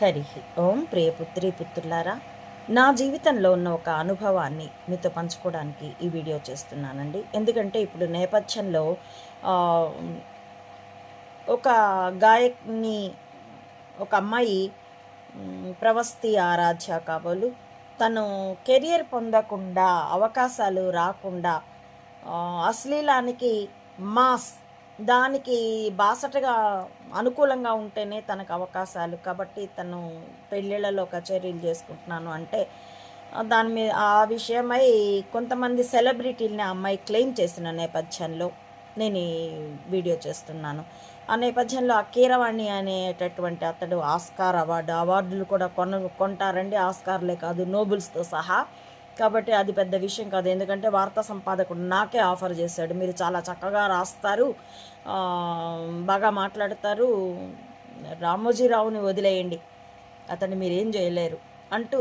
హరి ఓం ప్రియపుత్రి పుత్రులారా నా జీవితంలో ఉన్న ఒక అనుభవాన్ని మీతో పంచుకోవడానికి ఈ వీడియో చేస్తున్నానండి. ఎందుకంటే ఇప్పుడు నేపథ్యంలో ఒక గాయకుని ఒక అమ్మాయి ప్రవస్తి ఆరాధ్య కాబోలు తను కెరియర్ పొందకుండా అవకాశాలు రాకుండా అశ్లీలానికి మాస్ దానికి బాసటగా అనుకూలంగా ఉంటేనే తనకు అవకాశాలు. కాబట్టి తను పెళ్ళిళ్ళలో కచేరీలు చేసుకుంటున్నాను అంటే దాని మీద ఆ విషయమై కొంతమంది సెలబ్రిటీలని అమ్మాయి క్లెయిమ్ చేసిన నేపథ్యంలో నేను ఈ వీడియో చేస్తున్నాను. ఆ నేపథ్యంలో ఆ కీరవాణి అనేటటువంటి అతడు ఆస్కార్ అవార్డు అవార్డులు కూడా కొన కొంటారండి. ఆస్కార్లే కాదు నోబుల్స్తో సహా కాబట్టి అది పెద్ద విషయం కాదు. ఎందుకంటే వార్తా సంపాదకుడు నాకే ఆఫర్ చేశాడు. మీరు చాలా చక్కగా రాస్తారు. బాగా మాట్లాడతారు. రామోజీరావుని వదిలేయండి. అతన్ని మీరేం చేయలేరు అంటూ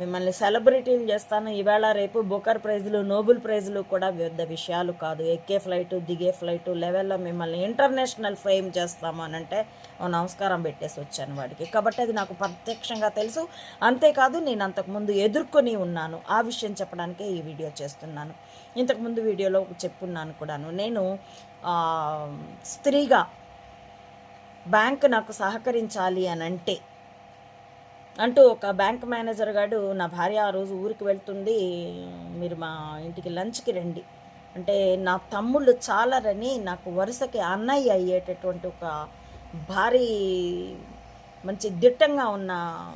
మిమ్మల్ని సెలబ్రిటీలు చేస్తాను. ఈవేళ రేపు బుకర్ ప్రైజులు నోబెల్ ప్రైజ్లు కూడా పెద్ద విషయాలు కాదు. ఎక్కే ఫ్లైటు దిగే ఫ్లైటు లెవెల్లో మిమ్మల్ని ఇంటర్నేషనల్ ఫ్రేమ్ చేస్తాము అని అంటే నమస్కారం పెట్టేసి వచ్చాను వాడికి. కాబట్టి అది నాకు ప్రత్యక్షంగా తెలుసు. అంతేకాదు నేను అంతకుముందు ఎదుర్కొని ఉన్నాను. ఆ విషయం చెప్పడానికే ఈ వీడియో చేస్తున్నాను. ఇంతకుముందు వీడియోలో చెప్పున్నాను కూడాను. నేను స్త్రీగా బ్యాంక్ నాకు సహకరించాలి అని అంటే అంటూ ఒక బ్యాంక్ మేనేజర్ గారు నా భార్య ఆ రోజు ఊరికి వెళ్తుంది మీరు మా ఇంటికి లంచ్కి రండి. అంటే నా తమ్ముళ్ళు చాలరని నాకు వరుసకి అన్నయ్య అయ్యేటటువంటి ఒక భారీ మంచి దిట్టంగా ఉన్న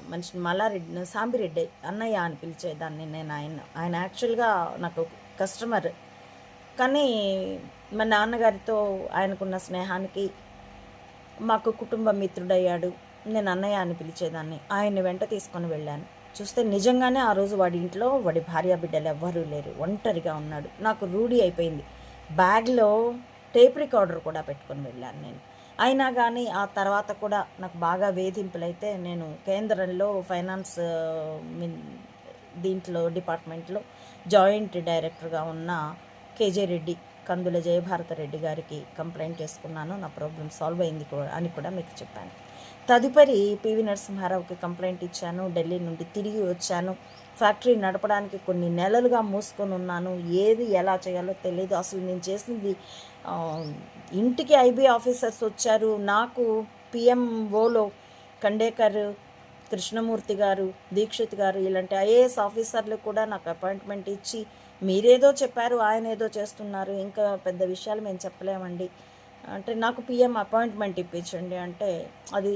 మనిషిని మల్లారెడ్డి సాంబిరెడ్డి అన్నయ్య అని పిలిచేదాన్ని నేను ఆయన. ఆయన యాక్చువల్గా నాకు కస్టమర్. కానీ మా నాన్నగారితో ఆయనకున్న స్నేహానికి మాకు కుటుంబ మిత్రుడయ్యాడు. నేను అన్నయ్య అని పిలిచేదాన్ని. ఆయన్ని వెంట తీసుకొని వెళ్ళాను. చూస్తే నిజంగానే ఆ రోజు వాడి ఇంట్లో వాడి భార్య బిడ్డలు ఎవ్వరూ లేరు. ఒంటరిగా ఉన్నాడు. నాకు రూఢి అయిపోయింది. బ్యాగ్లో టేప్ రికార్డర్ కూడా పెట్టుకొని వెళ్ళాను నేను. అయినా కానీ ఆ తర్వాత కూడా నాకు బాగా వేధింపులైతే నేను కేంద్రంలో ఫైనాన్స్ దీంట్లో డిపార్ట్మెంట్లో జాయింట్ డైరెక్టర్గా ఉన్న కేజే రెడ్డి కందుల జయభారత రెడ్డి గారికి కంప్లైంట్ చేసుకున్నాను. నా ప్రాబ్లం సాల్వ్ అయింది అని కూడా మీకు చెప్పాను. తదుపరి పివి నరసింహారావుకి కంప్లైంట్ ఇచ్చాను. ఢిల్లీ నుండి తిరిగి వచ్చాను. ఫ్యాక్టరీ నడపడానికి కొన్ని నెలలుగా మూసుకొని ఉన్నాను. ఏది ఎలా చేయాలో తెలియదు అసలు నేను చేసింది ఇంటికి ఐబీ ఆఫీసర్స్ వచ్చారు. నాకు పిఎంఓలో కండేకర్ కృష్ణమూర్తి గారు దీక్షిత్ గారు ఇలాంటి ఐఏఎస్ ఆఫీసర్లు కూడా నాకు అపాయింట్మెంట్ ఇచ్చి మీరేదో చెప్పారు ఆయన ఏదో చేస్తున్నారు ఇంకా పెద్ద విషయాలు మేము చెప్పలేమండి. అంటే నాకు పిఎం అపాయింట్మెంట్ ఇప్పించండి అంటే అది